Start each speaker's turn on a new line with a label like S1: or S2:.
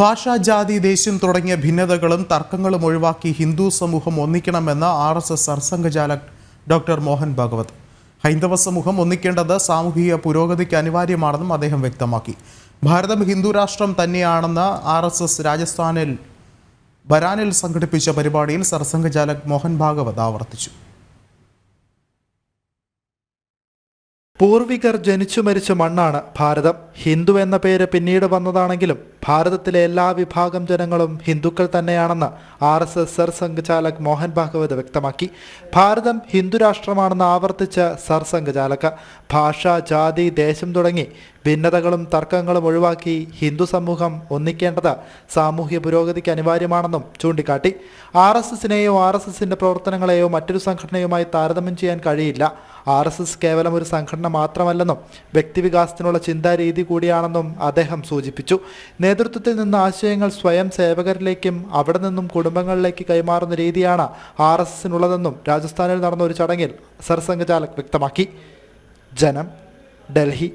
S1: ഭാഷ ജാതി ദേശം തുടങ്ങിയ ഭിന്നതകളും തർക്കങ്ങളും ഒഴിവാക്കി ഹിന്ദു സമൂഹം ഒന്നിക്കണമെന്ന് R S S Sarsanghchalak doctor Mohan Bhagwat. ഹൈന്ദവ സമൂഹം ഒന്നിക്കേണ്ടത് സാമൂഹിക പുരോഗതിക്ക് അനിവാര്യമാണെന്നും അദ്ദേഹം വ്യക്തമാക്കി. ഭാരതം ഹിന്ദു രാഷ്ട്രം തന്നെയാണെന്ന് ആർ എസ് എസ് രാജസ്ഥാനിൽ ബരാനിൽ സംഘടിപ്പിച്ച പരിപാടിയിൽ സർസംഘചാലക് മോഹൻ ഭാഗവത് ആവർത്തിച്ചു.
S2: പൂർവികർ ജനിച്ചു മരിച്ച മണ്ണാണ് ഭാരതം. ഹിന്ദു എന്ന പേര് പിന്നീട് വന്നതാണെങ്കിലും ഭാരതത്തിലെ എല്ലാ വിഭാഗം ജനങ്ങളും ഹിന്ദുക്കൾ തന്നെയാണെന്ന് R S S Sarsanghchalak Mohan Bhagwat വ്യക്തമാക്കി. ഭാരതം ഹിന്ദു രാഷ്ട്രമാണെന്ന് ആവർത്തിച്ച സർസംഘചാലക്. ഭാഷ ജാതി ദേശം തുടങ്ങി ഭിന്നതകളും തർക്കങ്ങളും ഒഴിവാക്കി ഹിന്ദു സമൂഹം ഒന്നിക്കേണ്ടത് സാമൂഹ്യ പുരോഗതിക്ക് അനിവാര്യമാണെന്നും ചൂണ്ടിക്കാട്ടി. ആർ എസ് എസിനെയോ ആർ എസ് എസിന്റെ പ്രവർത്തനങ്ങളെയോ മറ്റൊരു സംഘടനയുമായി താരതമ്യം ചെയ്യാൻ കഴിയില്ല. ആർ എസ് എസ് കേവലം ഒരു സംഘടന മാത്രമല്ലെന്നും വ്യക്തിവികാസത്തിനുള്ള ചിന്താരീതി കൂടിയാണെന്നും അദ്ദേഹം സൂചിപ്പിച്ചു. നേതൃത്വത്തിൽ നിന്ന് ആശയങ്ങൾ സ്വയം സേവകരിലേക്കും അവിടെ നിന്നും കുടുംബങ്ങളിലേക്ക് കൈമാറുന്ന രീതിയാണ് ആർ എസ് എസിനുള്ളതെന്നും രാജസ്ഥാനിൽ നടന്ന ഒരു ചടങ്ങിൽ സർസംഘചാലക് വ്യക്തമാക്കി. ജനം ഡൽഹി.